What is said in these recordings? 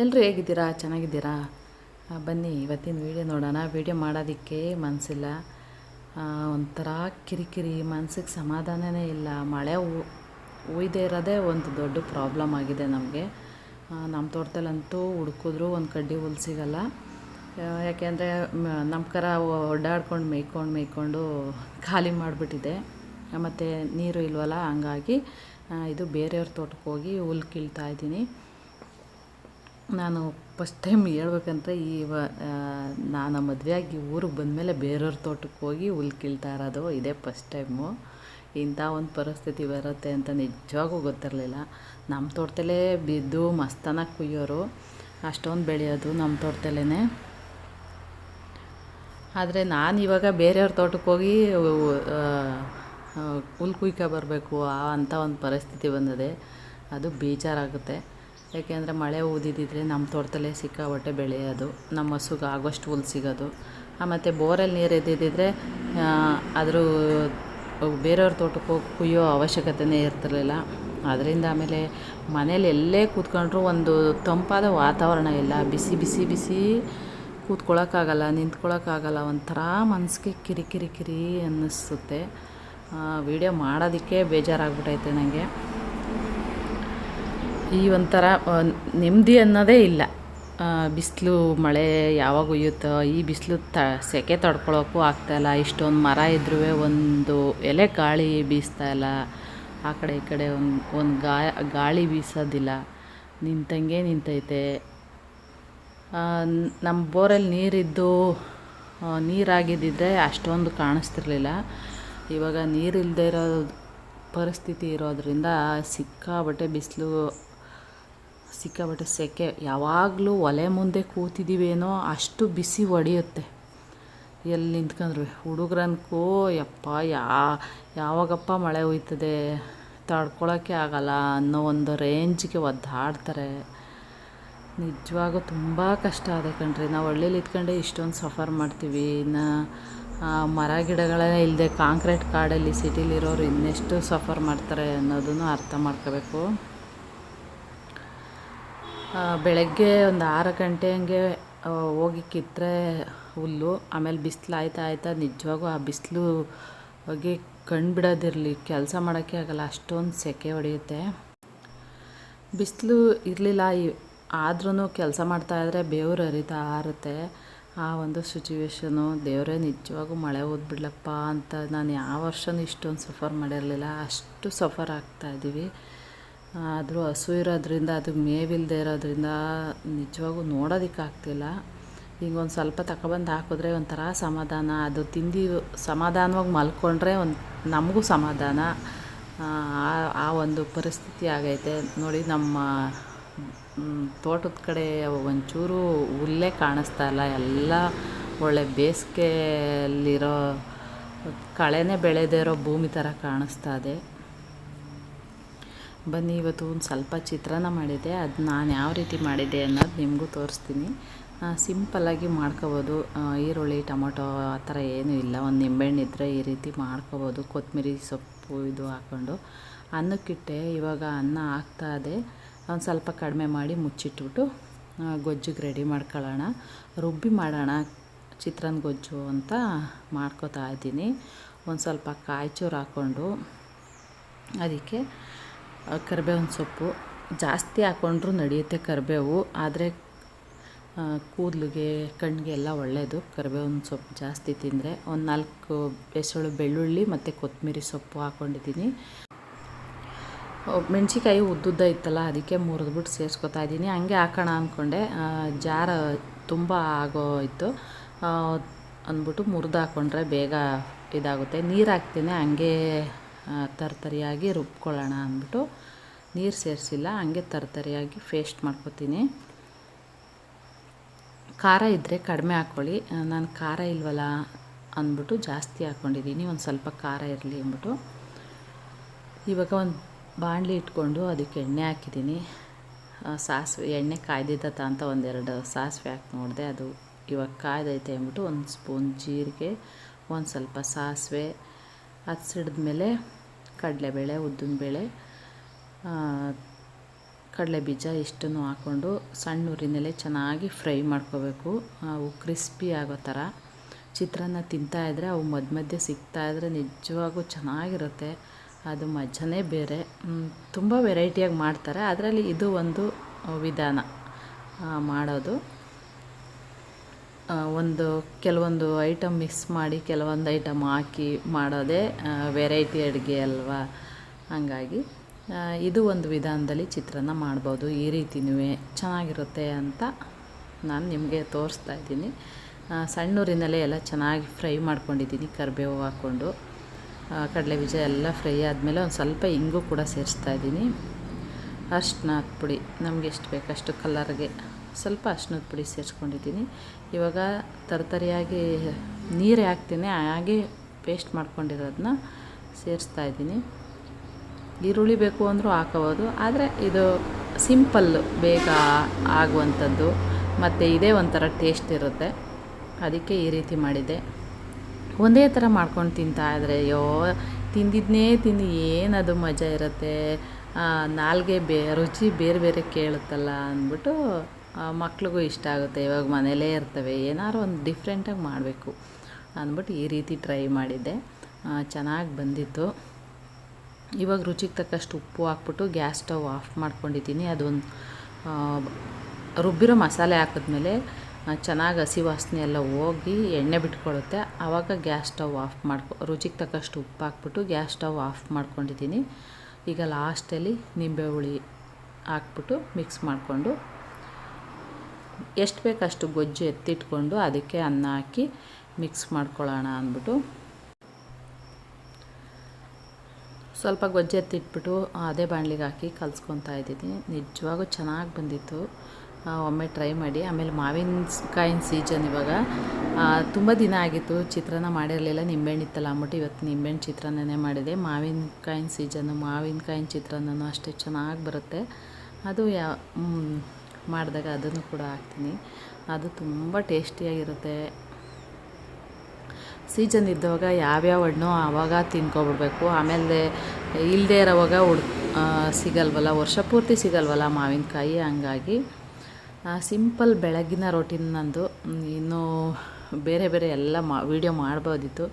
ಎಲ್ಲರೂ ಹೇಗಿದ್ದೀರಾ? ಚೆನ್ನಾಗಿದ್ದೀರಾ? ಬನ್ನಿ, ಇವತ್ತಿನ ವೀಡಿಯೋ ನೋಡೋಣ. ವೀಡಿಯೋ ಮಾಡೋದಕ್ಕೆ ಮನಸ್ಸಿಲ್ಲ ಒಂಥರ ಕಿರಿಕಿರಿ, ಮನ್ಸಿಗೆ ಸಮಾಧಾನವೇ ಇಲ್ಲ. ಮಳೆ ಉಯ್ದೇ ಇರೋದೇ ಒಂದು ದೊಡ್ಡ ಪ್ರಾಬ್ಲಮ್ ಆಗಿದೆ ನಮಗೆ. ನಮ್ಮ ತೋಟದಲ್ಲಂತೂ ಹುಡುಕಿದ್ರು ಒಂದು ಕಡ್ಡಿ ಹುಲ್ ಸಿಗಲ್ಲ. ಯಾಕೆಂದರೆ ನಮ್ಮ ಕರ ಒಡ್ಡಾಡ್ಕೊಂಡು ಮೇಯ್ಕೊಂಡು ಮೇಯ್ಕೊಂಡು ಖಾಲಿ ಮಾಡಿಬಿಟ್ಟಿದೆ. ಮತ್ತು ನೀರು ಇಲ್ವಲ್ಲ? ಹಂಗಾಗಿ ಇದು ಬೇರೆಯವ್ರ ತೋಟಕ್ಕೆ ಹೋಗಿ ಹುಲ್ ಕೀಳ್ತಾ ಇದ್ದೀನಿ. ನಾನು ಫಸ್ಟ್ ಟೈಮ್ ಹೇಳ್ಬೇಕಂದ್ರೆ ಈ ನಾನು ಮದುವೆಯಾಗಿ ಊರಿಗೆ ಬಂದಮೇಲೆ ಬೇರೆಯವ್ರ ತೋಟಕ್ಕೆ ಹೋಗಿ ಹುಲ್ ಕೀಳ್ತಾ ಇರೋದು ಇದೇ ಫಸ್ಟ್ ಟೈಮು ಇಂಥ ಒಂದು ಪರಿಸ್ಥಿತಿ ಬರುತ್ತೆ ಅಂತ ನಿಜವಾಗೂ ಗೊತ್ತಿರಲಿಲ್ಲ. ನಮ್ಮ ತೋಟದಲ್ಲೇ ಬಿದ್ದು ಮಸ್ತಾನಾಗಿ ಕುಯ್ಯೋರು. ಅಷ್ಟೊಂದು ಬೆಳೆಯೋದು ನಮ್ಮ ತೋಟದಲ್ಲೇ ಆದರೆ ನಾನು ಇವಾಗ ಬೇರೆಯವ್ರ ತೋಟಕ್ಕೆ ಹೋಗಿ ಹುಲ್ ಕುಯ್ಕೊ ಬರಬೇಕು ಆ ಅಂಥ ಒಂದು ಪರಿಸ್ಥಿತಿ ಬಂದಿದೆ. ಅದು ಬೇಜಾರಾಗುತ್ತೆ. ಯಾಕೆಂದರೆ ಮಳೆ ಊದಿದ್ದಿದ್ರೆ ನಮ್ಮ ತೋಟದಲ್ಲೇ ಸಿಕ್ಕಾಬಟ್ಟೆ ಬೆಳೆಯೋದು, ನಮ್ಮ ಹಸುಗೆ ಆಗೋಷ್ಟು ಹುಲ್ ಸಿಗೋದು. ಮತ್ತು ಬೋರಲ್ಲಿ ನೀರು ಎದ್ದಿದ್ದಿದ್ರೆ ಅದ್ರ ಬೇರೆಯವ್ರ ತೋಟಕ್ಕೆ ಹೋಗಿ ಕುಯ್ಯೋ ಅವಶ್ಯಕತೆಯೇ ಇರ್ತಿರಲಿಲ್ಲ. ಅದರಿಂದ ಆಮೇಲೆ ಮನೇಲಿ ಎಲ್ಲೇ ಕೂತ್ಕೊಂಡ್ರೂ ಒಂದು ತಂಪಾದ ವಾತಾವರಣ ಇಲ್ಲ. ಬಿಸಿ ಬಿಸಿ ಬಿಸಿ ಕೂತ್ಕೊಳ್ಳೋಕ್ಕಾಗಲ್ಲ ನಿಂತ್ಕೊಳ್ಳೋಕ್ಕಾಗಲ್ಲ ಒಂಥರ ಮನಸ್ಸಿಗೆ ಕಿರಿ ಕಿರಿ ಕಿರಿ ಅನ್ನಿಸುತ್ತೆ. ವಿಡಿಯೋ ಮಾಡೋದಕ್ಕೆ ಬೇಜಾರಾಗ್ಬಿಟೈತೆ ನನಗೆ ಈ ಒಂಥರ ನೆಮ್ಮದಿ ಅನ್ನೋದೇ ಇಲ್ಲ. ಬಿಸಿಲು, ಮಳೆ ಯಾವಾಗ ಉಯ್ಯುತ್ತೋ, ಈ ಬಿಸಿಲು ತ, ಸೆಕೆ ತಡ್ಕೊಳ್ಳೋಕ್ಕೂ ಆಗ್ತಾಯಿಲ್ಲ ಇಷ್ಟೊಂದು ಮರ ಇದ್ರೂ ಒಂದು ಎಲೆ ಗಾಳಿ ಬೀಸ್ತಾಯಿಲ್ಲ ಆ ಕಡೆ ಈ ಕಡೆ ಒಂದು ಒಂದು ಗಾಳಿ ಬೀಸೋದಿಲ್ಲ. ನಿಂತಂಗೆ ನಿಂತೈತೆ. ನಮ್ಮ ಬೋರಲ್ಲಿ ನೀರಿದ್ದು ನೀರಾಗಿದ್ದರೆ ಅಷ್ಟೊಂದು ಕಾಣಿಸ್ತಿರ್ಲಿಲ್ಲ. ಇವಾಗ ನೀರಿಲ್ಲದೆ ಇರೋ ಪರಿಸ್ಥಿತಿ ಇರೋದರಿಂದ ಸಿಕ್ಕಾಬಟ್ಟೆ ಬಿಸಿಲು ಸಿಕ್ಕಾಬಟ್ಟೆ ಸೆಕೆ. ಯಾವಾಗಲೂ ಒಲೆ ಮುಂದೆ ಕೂತಿದ್ದೀವೇನೋ ಅಷ್ಟು ಬಿಸಿ ಹೊಡೆಯುತ್ತೆ ಎಲ್ಲಿ ನಿಂತ್ಕೊಂಡ್ರು? ಹುಡುಗ್ರನ್ಕೋ, ಯಪ್ಪ, ಯಾ, ಯಾವಾಗಪ್ಪ ಮಳೆ ಹೋಯ್ತದೆ ತಡ್ಕೊಳಕ್ಕೆ ಆಗಲ್ಲ ಅನ್ನೋ ಒಂದು ರೇಂಜ್ಗೆ ಒದ್ದಾಡ್ತಾರೆ. ನಿಜವಾಗೂ ತುಂಬ ಕಷ್ಟ ಅದೇ ಕಣ್ರಿ. ನಾವು ಹಳ್ಳಿಲಿ ಇದ್ಕೊಂಡೆ ಇಷ್ಟೊಂದು ಸಫರ್ ಮಾಡ್ತೀವಿ. ಇನ್ನು ಮರ ಗಿಡಗಳೇ ಇಲ್ಲದೆ ಕಾಂಕ್ರೀಟ್ ಕಾಡಲ್ಲಿ ಸಿಟಿಲಿರೋರು ಇನ್ನೆಷ್ಟು ಸಫರ್ ಮಾಡ್ತಾರೆ ಅನ್ನೋದನ್ನು ಅರ್ಥ ಮಾಡ್ಕೋಬೇಕು. ಬೆಳಗ್ಗೆ ಒಂದು ಆರು ಗಂಟೆ ಹಂಗೆ ಹೋಗಿ ಕಿತ್ತರೆ ಹುಲ್ಲು, ಆಮೇಲೆ ಬಿಸಿಲು ಆಯ್ತಾ ಆಯ್ತಾ ನಿಜವಾಗೂ ಆ ಬಿಸಿಲು ಹೋಗಿ ಕಣ್ಬಿಡೋದಿರಲಿ ಕೆಲಸ ಮಾಡೋಕ್ಕೆ ಆಗಲ್ಲ, ಅಷ್ಟೊಂದು ಸೆಕೆ ಹೊಡೆಯುತ್ತೆ. ಬಿಸಿಲು ಇರಲಿಲ್ಲ ಆದ್ರೂ ಕೆಲಸ ಮಾಡ್ತಾಯಿದ್ರೆ ಬೇವ್ರು ಹರಿತಾ ಆರುತ್ತೆ. ಆ ಒಂದು ಸಿಚುವೇಶನು ದೇವರೇ ನಿಜವಾಗೂ ಮಳೆ ಓದ್ಬಿಡ್ಲಪ್ಪ ಅಂತ ನಾನು ಯಾವ ವರ್ಷವೂ ಇಷ್ಟೊಂದು ಸಫರ್ ಮಾಡಿರಲಿಲ್ಲ. ಅಷ್ಟು ಸಫರ್ ಆಗ್ತಾಯಿದ್ದೀವಿ ಆದರೂ ಹಸು ಇರೋದ್ರಿಂದ, ಅದು ಮೇವಿಲ್ಲದೆ ಇರೋದ್ರಿಂದ ನಿಜವಾಗೂ ನೋಡೋದಕ್ಕಾಗ್ತಿಲ್ಲ. ಈಗ ಒಂದು ಸ್ವಲ್ಪ ತಗೊಬಂದು ಹಾಕಿದ್ರೆ ಒಂಥರ ಸಮಾಧಾನ. ಅದು ತಿಂದು ಸಮಾಧಾನವಾಗಿ ಮಲ್ಕೊಂಡ್ರೆ ಒಂದು, ನಮಗೂ ಸಮಾಧಾನ. ಆ ಒಂದು ಪರಿಸ್ಥಿತಿ ಆಗೈತೆ. ನೋಡಿ ನಮ್ಮ ತೋಟದ ಕಡೆ ಒಂಚೂರು ಹುಲ್ಲೇ ಕಾಣಿಸ್ತಾ ಇಲ್ಲ. ಎಲ್ಲ ಒಳ್ಳೆ ಬೇಸಿಗೆಯಲ್ಲಿರೋ, ಕಳೆನೇ ಬೆಳೆದೇ ಇರೋ ಭೂಮಿ ಥರ ಕಾಣಿಸ್ತಾ ಇದೆ. ಬನ್ನಿ, ಇವತ್ತು ಒಂದು ಸ್ವಲ್ಪ ಚಿತ್ರಾನ್ನ ಮಾಡಿದ್ದೆ. ಅದು ನಾನು ಯಾವ ರೀತಿ ಮಾಡಿದ್ದೆ ಅನ್ನೋದು ನಿಮಗೂ ತೋರಿಸ್ತೀನಿ. ಸಿಂಪಲ್ಲಾಗಿ ಮಾಡ್ಕೋಬೋದು. ಈರುಳ್ಳಿ, ಟೊಮೊಟೊ, ಆ ಥರ ಏನೂ ಇಲ್ಲ. ಒಂದು ನಿಂಬೆಹಣ್ಣು ಇದ್ದರೆ ಈ ರೀತಿ ಮಾಡ್ಕೋಬೋದು. ಕೊತ್ತಂಬರಿ ಸೊಪ್ಪು ಇದು ಹಾಕ್ಕೊಂಡು ಅನ್ನಕ್ಕಿಟ್ಟೆ. ಇವಾಗ ಅನ್ನ ಹಾಕ್ತಾ ಇದೆ. ಒಂದು ಸ್ವಲ್ಪ ಕಡಿಮೆ ಮಾಡಿ ಮುಚ್ಚಿಟ್ಬಿಟ್ಟು ಗೊಜ್ಜಿಗೆ ರೆಡಿ ಮಾಡ್ಕೊಳ್ಳೋಣ. ರುಬ್ಬಿ ಮಾಡೋಣ ಚಿತ್ರಾನ್ನ ಗೊಜ್ಜು ಅಂತ ಮಾಡ್ಕೋತಾ ಇದ್ದೀನಿ. ಒಂದು ಸ್ವಲ್ಪ ಕಾಯ್ಚೂರು ಹಾಕ್ಕೊಂಡು, ಅದಕ್ಕೆ ಕರಿಬೇವಿನ ಸೊಪ್ಪು ಜಾಸ್ತಿ ಹಾಕ್ಕೊಂಡ್ರೂ ನಡೆಯುತ್ತೆ ಕರಿಬೇವು, ಆದರೆ ಕೂದಲಿಗೆ ಕಣ್ಣಿಗೆ ಎಲ್ಲ ಒಳ್ಳೆಯದು ಕರಿಬೇವಿನ ಸೊಪ್ಪು ಜಾಸ್ತಿ ತಿಂದರೆ ಒಂದು ನಾಲ್ಕು ಬೆಸಳು ಬೆಳ್ಳುಳ್ಳಿ ಮತ್ತು ಕೊತ್ತಂಬರಿ ಸೊಪ್ಪು ಹಾಕ್ಕೊಂಡಿದ್ದೀನಿ ಮೆಣಸಿಕಾಯಿ ಉದ್ದುದ್ದ ಇತ್ತಲ್ಲ, ಅದಕ್ಕೆ ಮುರಿದ್ಬಿಟ್ಟು ಸೇರಿಸ್ಕೊತಾ ಇದ್ದೀನಿ. ಹಂಗೆ ಹಾಕೋಣ ಅಂದ್ಕೊಂಡೆ ಜಾರ ತುಂಬ ಆಗೋ ಇತ್ತು. ಅಂದ್ಬಿಟ್ಟು ಮುರಿದು ಹಾಕ್ಕೊಂಡ್ರೆ ಬೇಗ ಇದಾಗುತ್ತೆ. ನೀರು ಹಾಕ್ತೀನಿ, ಹಂಗೆ ತರ್ತರಿಯಾಗಿ ರುಬ್ಕೊಳ್ಳೋಣ ಅಂದ್ಬಿಟ್ಟು ನೀರು ಸೇರಿಸಿಲ್ಲ, ಹಂಗೆ ತರ್ತರಿಯಾಗಿ ಫೇಸ್ಟ್ ಮಾಡ್ಕೊತೀನಿ. ಖಾರ ಇದ್ದರೆ ಕಡಿಮೆ ಹಾಕ್ಕೊಳ್ಳಿ ನಾನು ಖಾರ ಇಲ್ವಲ್ಲ ಅಂದ್ಬಿಟ್ಟು ಜಾಸ್ತಿ ಹಾಕ್ಕೊಂಡಿದ್ದೀನಿ ಒಂದು ಸ್ವಲ್ಪ ಖಾರ ಇರಲಿ ಅಂದ್ಬಿಟ್ಟು. ಇವಾಗ ಒಂದು ಬಾಣಲಿ ಇಟ್ಕೊಂಡು ಅದಕ್ಕೆ ಎಣ್ಣೆ ಹಾಕಿದ್ದೀನಿ ಸಾಸಿವೆ, ಎಣ್ಣೆ ಕಾಯ್ದಿದ್ದತ್ತ ಅಂತ ಒಂದೆರಡು ಸಾಸಿವೆ ಹಾಕಿ ನೋಡಿದೆ, ಅದು ಇವಾಗ ಕಾಯ್ದೈತೆ ಅಂದ್ಬಿಟ್ಟು ಒಂದು ಸ್ಪೂನ್ ಜೀರಿಗೆ, ಒಂದು ಸ್ವಲ್ಪ ಸಾಸಿವೆ ಅದು ಸಿಡಿದ್ಮೇಲೆ ಕಡಲೆಬೇಳೆ ಕಡಲೆ ಬೀಜ ಇಷ್ಟನ್ನು ಹಾಕ್ಕೊಂಡು ಸಣ್ಣ ಉರಿನಲ್ಲೇ ಚೆನ್ನಾಗಿ ಫ್ರೈ ಮಾಡ್ಕೋಬೇಕು. ಅವು ಕ್ರಿಸ್ಪಿ ಆಗೋ ಥರ. ಚಿತ್ರಾನ್ನ ತಿಂತಾಯಿದ್ರೆ ಅವು ಮಧ್ಯ ಮಧ್ಯೆ ಸಿಗ್ತಾಯಿದ್ರೆ ನಿಜವಾಗೂ ಚೆನ್ನಾಗಿರುತ್ತೆ. ಅದು ಮಜನೇ ಬೇರೆ. ತುಂಬ ವೆರೈಟಿಯಾಗಿ ಮಾಡ್ತಾರೆ. ಅದರಲ್ಲಿ ಇದು ಒಂದು ವಿಧಾನ ಮಾಡೋದು. ಒಂದು ಕೆಲವೊಂದು ಐಟಮ್ ಮಿಕ್ಸ್ ಮಾಡಿ, ಕೆಲವೊಂದು ಐಟಮ್ ಹಾಕಿ ಮಾಡೋದೇ ವೆರೈಟಿ ಅಡುಗೆ ಅಲ್ವಾ? ಹಾಗಾಗಿ ಇದು ಒಂದು ವಿಧಾನದಲ್ಲಿ ಚಿತ್ರಾನ್ನ ಮಾಡ್ಬೋದು. ಈ ರೀತಿನೂ ಚೆನ್ನಾಗಿರುತ್ತೆ ಅಂತ ನಾನು ನಿಮಗೆ ತೋರಿಸ್ತಾ ಇದ್ದೀನಿ. ಸಣ್ಣೂರಿನಲ್ಲೇ ಎಲ್ಲ ಚೆನ್ನಾಗಿ ಫ್ರೈ ಮಾಡ್ಕೊಂಡಿದ್ದೀನಿ, ಕರಿಬೇವು ಹಾಕ್ಕೊಂಡು. ಕಡಲೆ ಬೀಜ ಎಲ್ಲ ಫ್ರೈ ಆದಮೇಲೆ ಒಂದು ಸ್ವಲ್ಪ ಇಂಗು ಕೂಡ ಸೇರಿಸ್ತಾ ಇದ್ದೀನಿ. ಅರ್ಶಿನ ಪುಡಿ, ನಮಗೆ ಎಷ್ಟು ಬೇಕಷ್ಟು ಕಲರ್ಗೆ ಸ್ವಲ್ಪ ಅರ್ಶಿನದ ಪುಡಿ ಸೇರಿಸ್ಕೊಂಡಿದ್ದೀನಿ. ಇವಾಗ ತರತರಿಯಾಗಿ ನೀರು ಹಾಕ್ತೀನಿ, ಹಾಗೆ ಪೇಸ್ಟ್ ಮಾಡ್ಕೊಂಡಿರೋದನ್ನ ಸೇರಿಸ್ತಾ ಇದ್ದೀನಿ. ಈರುಳ್ಳಿ ಬೇಕು ಅಂದರೂ ಹಾಕೋಬೋದು, ಆದರೆ ಇದು ಸಿಂಪಲ್ ಬೇಗ ಆಗುವಂಥದ್ದು, ಮತ್ತು ಇದೇ ಒಂಥರ ಟೇಸ್ಟ್ ಇರುತ್ತೆ. ಅದಕ್ಕೆ ಈ ರೀತಿ ಮಾಡಿದೆ ಒಂದೇ ಥರ ಮಾಡ್ಕೊಂಡು ತಿಂತಾ ಇದ್ರೆ ಅಯ್ಯೋ, ತಿಂದಿದ್ನೇ ತಿಂದು ಏನದು ಮಜಾ ಇರುತ್ತೆ. ನಾಲ್ಗೆ ಬೇ, ರುಚಿ ಬೇರೆ ಬೇರೆ ಕೇಳುತ್ತಲ್ಲ ಅಂದ್ಬಿಟ್ಟು ಮಕ್ಳಿಗೂ ಇಷ್ಟ ಆಗುತ್ತೆ. ಇವಾಗ ಮನೇಲೇ ಇರ್ತವೆ. ಏನಾದ್ರು ಒಂದು ಡಿಫ್ರೆಂಟಾಗಿ ಮಾಡಬೇಕು ಅಂದ್ಬಿಟ್ಟು ಈ ರೀತಿ ಟ್ರೈ ಮಾಡಿದ್ದೆ. ಚೆನ್ನಾಗಿ ಬಂದಿತ್ತು. ಇವಾಗ ರುಚಿಗೆ ತಕ್ಕಷ್ಟು ಉಪ್ಪು ಹಾಕ್ಬಿಟ್ಟು ಗ್ಯಾಸ್ ಸ್ಟವ್ ಆಫ್ ಮಾಡ್ಕೊಂಡಿದ್ದೀನಿ. ಅದೊಂದು ರುಬ್ಬಿರೋ ಮಸಾಲೆ ಹಾಕಿದ್ಮೇಲೆ ಚೆನ್ನಾಗಿ ಹಸಿ ವಾಸನೆ ಎಲ್ಲ ಹೋಗಿ ಎಣ್ಣೆ ಬಿಟ್ಕೊಳ್ಳುತ್ತೆ. ಆವಾಗ ಗ್ಯಾಸ್ ಸ್ಟವ್ ಆಫ್ ಮಾಡ್ಕೊ, ರುಚಿಗೆ ತಕ್ಕಷ್ಟು ಉಪ್ಪು ಹಾಕ್ಬಿಟ್ಟು ಗ್ಯಾಸ್ ಸ್ಟವ್ ಆಫ್ ಮಾಡ್ಕೊಂಡಿದ್ದೀನಿ. ಈಗ ಲಾಸ್ಟಲ್ಲಿ ನಿಂಬೆ ಹುಳಿ ಹಾಕ್ಬಿಟ್ಟು ಮಿಕ್ಸ್ ಮಾಡಿಕೊಂಡು ಎಷ್ಟು ಬೇಕಷ್ಟು ಗೊಜ್ಜು ಎತ್ತಿಟ್ಕೊಂಡು ಅದಕ್ಕೆ ಅನ್ನ ಹಾಕಿ ಮಿಕ್ಸ್ ಮಾಡ್ಕೊಳ್ಳೋಣ ಅಂದ್ಬಿಟ್ಟು. ಸ್ವಲ್ಪ ಗೊಜ್ಜು ಎತ್ತಿಟ್ಬಿಟ್ಟು ಅದೇ ಬಾಣಲಿಗೆ ಹಾಕಿ ಕಲ್ಸ್ಕೊತಾ ಇದ್ದೀನಿ. ನಿಜವಾಗೂ ಚೆನ್ನಾಗಿ ಬಂದಿತ್ತು. ಒಮ್ಮೆ ಟ್ರೈ ಮಾಡಿ. ಆಮೇಲೆ ಮಾವಿನಕಾಯಿನ ಸೀಸನ್ ಇವಾಗ. ತುಂಬ ದಿನ ಆಗಿತ್ತು, ಚಿತ್ರಾನ್ನ ಮಾಡಿರಲಿಲ್ಲ. ನಿಂಬೆಹಣ್ಣು ಇತ್ತಲ್ಲ, ಅಂದ್ಬಿಟ್ಟು ಇವತ್ತು ನಿಂಬೆಹಣ್ಣು ಚಿತ್ರಾನ್ನನೇ ಮಾಡಿದೆ. ಮಾವಿನಕಾಯಿನ ಸೀಸನ್ನು ಮಾವಿನಕಾಯಿನ ಚಿತ್ರಾನ್ನನೂ ಅಷ್ಟೇ ಚೆನ್ನಾಗಿ ಬರುತ್ತೆ. ಅದು ಯಾ ಮಾಡಿದಾಗ ಅದನ್ನು ಕೂಡ ಹಾಕ್ತೀನಿ. ಅದು ತುಂಬ ಟೇಸ್ಟಿಯಾಗಿರುತ್ತೆ. ಸೀಸನ್ ಇದ್ದಾಗ ಯಾವ್ಯಾವ ಹಣ್ಣು ಆವಾಗ ತಿನ್ಕೊಬಿಡ್ಬೇಕು. ಆಮೇಲೆ ಇಲ್ಲದೇ ಇರೋವಾಗ ಹುಡ್ ಸಿಗಲ್ವಲ್ಲ, ವರ್ಷ ಪೂರ್ತಿ ಸಿಗಲ್ವಲ್ಲ ಮಾವಿನಕಾಯಿ, ಹಂಗಾಗಿ. ಸಿಂಪಲ್ ಬೆಳಗಿನ ರೊಟೀನ್ ನಂದು. ಇನ್ನೂ ಬೇರೆ ಬೇರೆ ಎಲ್ಲ ಮಾ ವೀಡಿಯೋ ಮಾಡ್ಬೋದಿತ್ತು.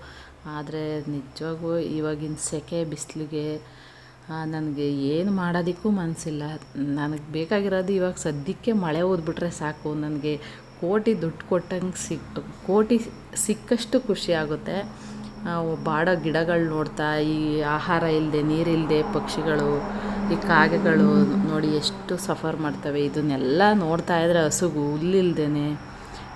ಆದರೆ ನಿಜವಾಗೂ ಇವಾಗಿನ ಸೆಕೆ ಬಿಸಿಲಿಗೆ ನನಗೆ ಏನು ಮಾಡೋದಕ್ಕೂ ಮನಸ್ಸಿಲ್ಲ ನನಗೆ ಬೇಕಾಗಿರೋದು ಇವಾಗ ಸದ್ಯಕ್ಕೆ ಮಳೆ ಓದ್ಬಿಟ್ರೆ ಸಾಕು. ನನಗೆ ಕೋಟಿ ದುಡ್ಡು ಕೊಟ್ಟಂಗೆ ಸಿಕ್ ಕೋಟಿ ಸಿಕ್ಕಷ್ಟು ಖುಷಿ ಆಗುತ್ತೆ. ಆ, ಬಾಡೋ ಗಿಡಗಳು ನೋಡ್ತಾ ಈ ಆಹಾರ ಇಲ್ಲದೆ ನೀರಿಲ್ಲದೆ ಪಕ್ಷಿಗಳು ಈ ಕಾಗೆಗಳು ನೋಡಿ ಎಷ್ಟು ಸಫರ್ ಮಾಡ್ತವೆ. ಇದನ್ನೆಲ್ಲ ನೋಡ್ತಾ ಇದ್ರೆ ಹಸುಗು ಉಲ್ಲಿಲ್ದೇ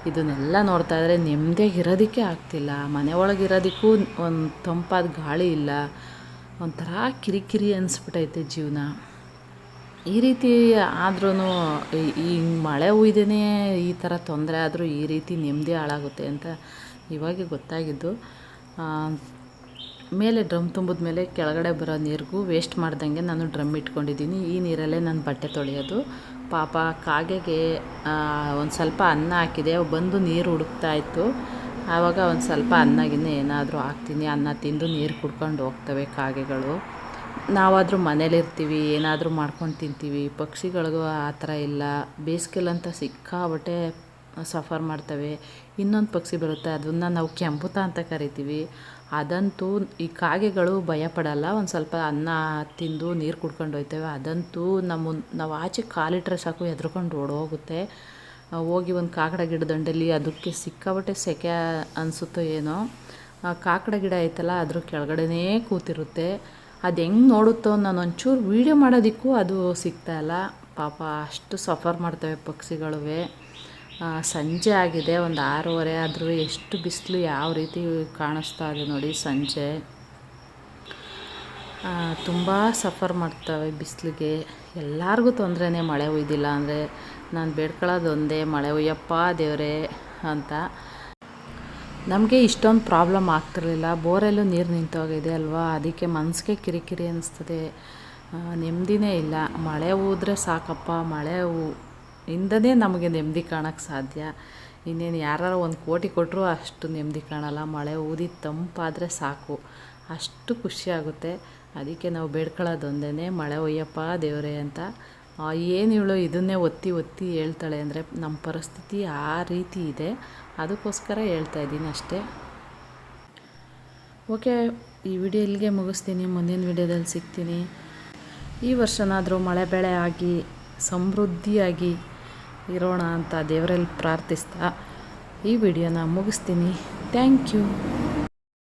ಇದನ್ನೆಲ್ಲ ನೋಡ್ತಾ ಇದ್ರೆ ನೆಮ್ಮದಿಯಾಗಿ ಇರೋದಕ್ಕೆ ಆಗ್ತಿಲ್ಲ. ಮನೆ ಒಳಗೆ ಇರೋದಕ್ಕೂ ಒಂದು ತಂಪಾದ ಗಾಳಿ ಇಲ್ಲ. ಒಂಥರ ಕಿರಿಕಿರಿ ಅನಿಸ್ಬಿಟ್ಟೈತೆ ಜೀವನ. ಈ ರೀತಿ ಆದ್ರೂ ಈ ಮಳೆ ಹುಯ್ದೇ ಈ ಥರ ತೊಂದರೆ ಆದರೂ ಈ ರೀತಿ ನೆಮ್ಮದಿ ಹಾಳಾಗುತ್ತೆ ಅಂತ ಇವಾಗ ಗೊತ್ತಾಗಿದ್ದು. ಮೇಲೆ ಡ್ರಮ್ ತುಂಬಿದ ಮೇಲೆ ಕೆಳಗಡೆ ಬರೋ ನೀರಿಗೂ ವೇಸ್ಟ್ ಮಾಡ್ದಂಗೆ ನಾನು ಡ್ರಮ್ ಇಟ್ಕೊಂಡಿದ್ದೀನಿ. ಈ ನೀರಲ್ಲೇ ನಾನು ಬಟ್ಟೆ ತೊಳೆಯೋದು. ಪಾಪ ಕಾಗೆಗೆ ಒಂದು ಸ್ವಲ್ಪ ಅನ್ನ ಹಾಕಿದೆ. ಬಂದು ನೀರು ಹುಡುಕ್ತಾ ಇತ್ತು. ಆವಾಗ ಒಂದು ಸ್ವಲ್ಪ ಅನ್ನಗಿನ್ನ ಏನಾದರೂ ಹಾಕ್ತೀನಿ. ಅನ್ನ ತಿಂದು ನೀರು ಕುಡ್ಕೊಂಡು ಹೋಗ್ತವೆ ಕಾಗೆಗಳು. ನಾವಾದರೂ ಮನೇಲಿರ್ತೀವಿ ಏನಾದರೂ ಮಾಡ್ಕೊಂಡು ತಿಂತೀವಿ. ಪಕ್ಷಿಗಳಿಗೂ ಆ ಥರ ಇಲ್ಲ. ಬೇಸಿಗೆಲ್ಲಂತ ಸಿಕ್ಕಾಬಟ್ಟೆ ಸಫರ್ ಮಾಡ್ತವೆ. ಇನ್ನೊಂದು ಪಕ್ಷಿ ಬರುತ್ತೆ. ಅದನ್ನು ನಾವು ಕೆಂಪುತ ಅಂತ ಕರಿತೀವಿ. ಅದಂತೂ ಈ ಕಾಗೆಗಳು ಭಯಪಡಲ್ಲ. ಒಂದು ಸ್ವಲ್ಪ ಅನ್ನ ತಿಂದು ನೀರು ಕುಡ್ಕೊಂಡು ಹೋಯ್ತವೆ. ಅದಂತೂ ನಮ್ಮ ನಾವು ಆಚೆ ಕಾಲಿಟ್ರೆ ಸಾಕು ಎದ್ರುಕೊಂಡು ಓಡೋಗುತ್ತೆ ಹೋಗಿ ಒಂದು ಕಾಕಡ ಗಿಡದಂಡಲ್ಲಿ ಅದಕ್ಕೆ ಸಿಕ್ಕಾಬಟ್ಟೆ ಸೆಕೆ ಅನಿಸುತ್ತೋ ಏನೋ, ಆ ಕಾಕಡ ಗಿಡ ಐತಲ್ಲ, ಅದ್ರ ಕೆಳಗಡೆನೇ ಕೂತಿರುತ್ತೆ. ಅದು ಹೆಂಗೆ ನೋಡುತ್ತೋ ನಾನು ಒಂಚೂರು ವೀಡಿಯೋ ಮಾಡೋದಕ್ಕೂ ಅದು ಸಿಗ್ತಾಯಿಲ್ಲ ಪಾಪ, ಅಷ್ಟು ಸಫರ್ ಮಾಡ್ತವೆ ಪಕ್ಷಿಗಳುವೆ. ಸಂಜೆ ಆಗಿದೆ, ಒಂದು ಆರೂವರೆ ಆದರೂ ಎಷ್ಟು ಬಿಸಿಲು ಯಾವ ರೀತಿ ಕಾಣಿಸ್ತಾ ಇದೆ ನೋಡಿ ಸಂಜೆ. ತುಂಬ ಸಫರ್ ಮಾಡ್ತವೆ ಬಿಸಿಲಿಗೆ. ಎಲ್ಲರಿಗೂ ತೊಂದರೆನೇ ಮಳೆ ಒಯ್ದಿಲ್ಲ ಅಂದರೆ ನಾನು ಬೇಡ್ಕೊಳ್ಳೋದು ಒಂದೇ ಮಳೆ ಒಯ್ಯಪ್ಪ ದೇವರೇ ಅಂತ. ನಮಗೆ ಇಷ್ಟೊಂದು ಪ್ರಾಬ್ಲಮ್ ಆಗ್ತಿರಲಿಲ್ಲ. ಬೋರಲ್ಲೂ ನೀರು ನಿಂತೋಗಿದೆ ಅಲ್ವಾ? ಅದಕ್ಕೆ ಮನಸ್ಸಿಗೆ ಕಿರಿಕಿರಿ ಅನಿಸ್ತದೆ. ನೆಮ್ಮದಿನೇ ಇಲ್ಲ. ಮಳೆ ಹೂದ್ರೆ ಸಾಕಪ್ಪ, ಮಳೆ ಇಂದನೇ ನಮಗೆ ನೆಮ್ಮದಿ ಕಾಣೋಕ್ಕೆ ಸಾಧ್ಯ. ಇನ್ನೇನು ಯಾರು ಒಂದು ಕೋಟಿ ಕೊಟ್ಟರು ಅಷ್ಟು ನೆಮ್ಮದಿ ಕಾಣಲ್ಲ. ಮಳೆ ಊದಿ ತಂಪಾದರೆ ಸಾಕು. ಅಷ್ಟು ಖುಷಿಯಾಗುತ್ತೆ ಅದಕ್ಕೆ ನಾವು ಬೇಡ್ಕೊಳ್ಳೋದೊಂದೇ ಮಳೆ ಒಯ್ಯಪ್ಪ ದೇವರೇ ಅಂತ. ಏನು ಇವಳು ಇದನ್ನೇ ಒತ್ತಿ ಒತ್ತಿ ಹೇಳ್ತಾಳೆ ಅಂದರೆ ನಮ್ಮ ಪರಿಸ್ಥಿತಿ ಆ ರೀತಿ ಇದೆ. ಅದಕ್ಕೋಸ್ಕರ ಹೇಳ್ತಾ ಇದ್ದೀನಿ ಅಷ್ಟೇ. ಓಕೆ, ಈ ವಿಡಿಯೋ ಇಲ್ಲಿಗೆ ಮುಗಿಸ್ತೀನಿ. ಮುಂದಿನ ವಿಡಿಯೋದಲ್ಲಿ ಸಿಗ್ತೀನಿ. ಈ ವರ್ಷನಾದರೂ ಮಳೆ ಬೆಳೆ ಆಗಿ, ಸಮೃದ್ಧಿಯಾಗಿ ಇರೋಣ ಅಂತ ದೇವರಲ್ಲಿ ಪ್ರಾರ್ಥಿಸ್ತಾ ಈ ವಿಡಿಯೋನ ಮುಗಿಸ್ತೀನಿ. Thank you